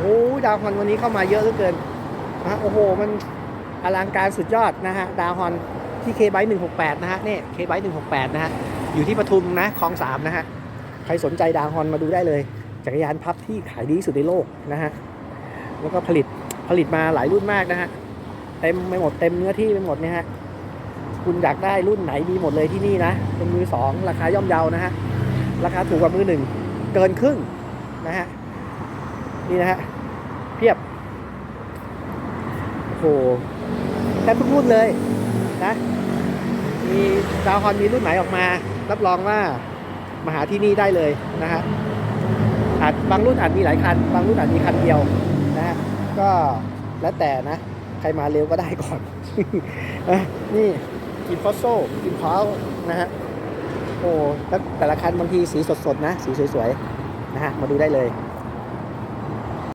โอ้ดาวฮอนวันนี้เข้ามาเยอะเหลือเกินนะฮะโอ้โห มันอลังการสุดยอดนะฮะ ดาวฮอนที่เคไบหนึ่งหกแปดนะฮะนี่เคไบหนึ่งหกแปดนะฮะ อยู่ที่ปทุมนะคลองสามนะฮะ ใครสนใจดาวฮอนมาดูได้เลย จักรยานพับที่ขายดีสุดในโลกนะฮะ แล้วก็ผลิตผลิตมาหลายรุ่นมากนะฮะ เต็มไปหมดเต็มเนื้อที่ไปหมดเนี่ยฮะ คุณอยากได้รุ่นไหนมีหมดเลยที่นี่นะ เป็นมือสองราคาย่อมเยานะฮะ ราคาถูกกว่ามือหนึ่งเกินครึ่งนะฮะ นี่นะฮะเพียบโอ้โหแทบทุกรุ่นเลยนะมีดาวฮอนมีรุ่นไหนออกมา รับรองว่ามาหาที่นี่ได้เลยนะฮะอาจบางรุ่นอาจมีหลายคัน บางรุ่นอาจมีคันเดียวนะฮะก็แล้วแต่นะ ใครมาเร็วก็ได้ก่อน นี่กินฟอสโซกินพาวนะฮะโอ้แล้วแต่ละคันบางทีสีสดๆนะ สีสวยๆนะฮะมาดูได้เลย